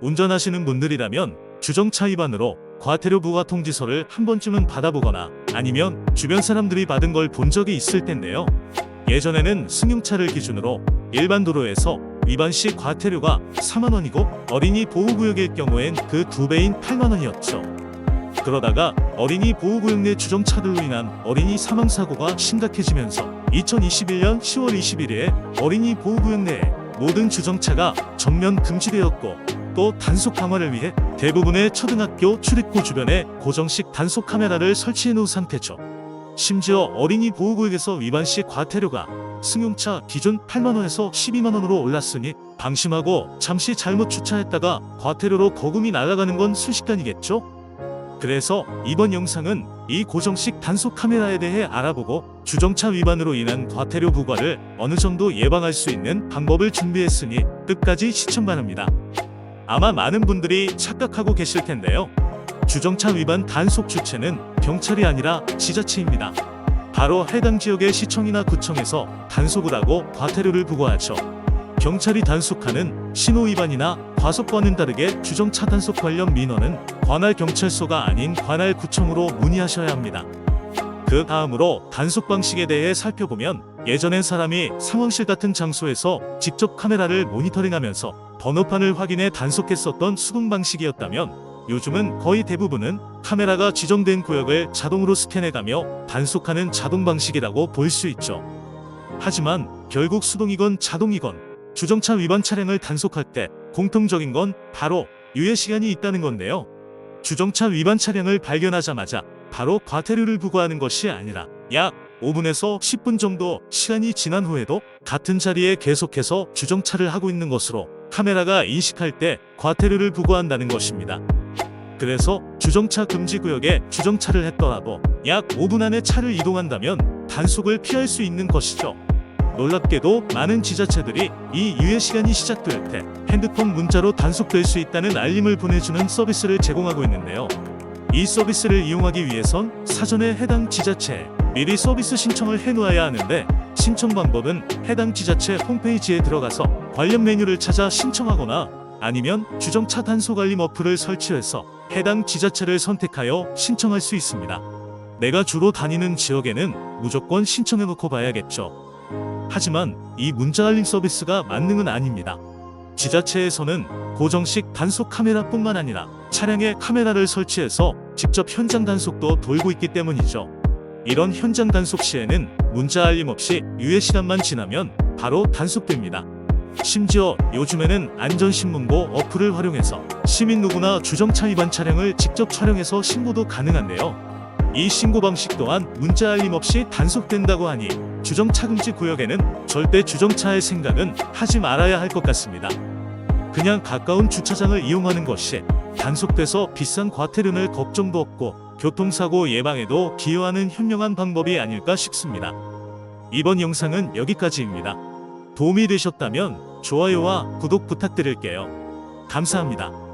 운전하시는 분들이라면 주정차 위반으로 과태료 부과 통지서를 한 번쯤은 받아보거나 아니면 주변 사람들이 받은 걸 본 적이 있을 텐데요. 예전에는 승용차를 기준으로 일반 도로에서 위반 시 과태료가 4만 원이고 어린이 보호구역일 경우엔 그 두 배인 8만 원이었죠. 그러다가 어린이 보호구역 내 주정차들로 인한 어린이 사망 사고가 심각해지면서 2021년 10월 21일에 어린이 보호구역 내 모든 주정차가 전면 금지되었고 또 단속 강화를 위해 대부분의 초등학교 출입구 주변에 고정식 단속 카메라를 설치해 놓은 상태죠. 심지어 어린이 보호구역에서 위반 시 과태료가 승용차 기준 8만원에서 12만원으로 올랐으니 방심하고 잠시 잘못 주차했다가 과태료로 거금이 날아가는 건 순식간이겠죠? 그래서 이번 영상은 이 고정식 단속 카메라에 대해 알아보고 주정차 위반으로 인한 과태료 부과를 어느 정도 예방할 수 있는 방법을 준비했으니 끝까지 시청 바랍니다. 아마 많은 분들이 착각하고 계실 텐데요. 주정차 위반 단속 주체는 경찰이 아니라 지자체입니다. 바로 해당 지역의 시청이나 구청에서 단속을 하고 과태료를 부과하죠. 경찰이 단속하는 신호 위반이나 과속과는 다르게 주정차 단속 관련 민원은 관할 경찰서가 아닌 관할 구청으로 문의하셔야 합니다. 그 다음으로 단속 방식에 대해 살펴보면 예전엔 사람이 상황실 같은 장소에서 직접 카메라를 모니터링하면서 번호판을 확인해 단속했었던 수동 방식이었다면 요즘은 거의 대부분은 카메라가 지정된 구역을 자동으로 스캔해가며 단속하는 자동 방식이라고 볼 수 있죠. 하지만 결국 수동이건 자동이건 주정차 위반 차량을 단속할 때 공통적인 건 바로 유예 시간이 있다는 건데요. 주정차 위반 차량을 발견하자마자 바로 과태료를 부과하는 것이 아니라 약 5분에서 10분 정도 시간이 지난 후에도 같은 자리에 계속해서 주정차를 하고 있는 것으로 카메라가 인식할 때 과태료를 부과한다는 것입니다. 그래서 주정차 금지 구역에 주정차를 했더라도 약 5분 안에 차를 이동한다면 단속을 피할 수 있는 것이죠. 놀랍게도 많은 지자체들이 이 유예 시간이 시작될 때 핸드폰 문자로 단속될 수 있다는 알림을 보내주는 서비스를 제공하고 있는데요. 이 서비스를 이용하기 위해선 사전에 해당 지자체에 미리 서비스 신청을 해놓아야 하는데 신청 방법은 해당 지자체 홈페이지에 들어가서 관련 메뉴를 찾아 신청하거나 아니면 주정차 단속 알림 어플을 설치해서 해당 지자체를 선택하여 신청할 수 있습니다. 내가 주로 다니는 지역에는 무조건 신청해놓고 봐야겠죠. 하지만 이 문자 알림 서비스가 만능은 아닙니다. 지자체에서는 고정식 단속 카메라뿐만 아니라 차량에 카메라를 설치해서 직접 현장 단속도 돌고 있기 때문이죠. 이런 현장 단속 시에는 문자 알림 없이 유예 시간만 지나면 바로 단속됩니다. 심지어 요즘에는 안전신문고 어플을 활용해서 시민 누구나 주정차 위반 차량을 직접 촬영해서 신고도 가능한데요. 이 신고 방식 또한 문자 알림 없이 단속된다고 하니 주정차 금지 구역에는 절대 주정차할 생각은 하지 말아야 할 것 같습니다. 그냥 가까운 주차장을 이용하는 것이 단속돼서 비싼 과태료 낼 걱정도 없고 교통사고 예방에도 기여하는 현명한 방법이 아닐까 싶습니다. 이번 영상은 여기까지입니다. 도움이 되셨다면 좋아요와 구독 부탁드릴게요. 감사합니다.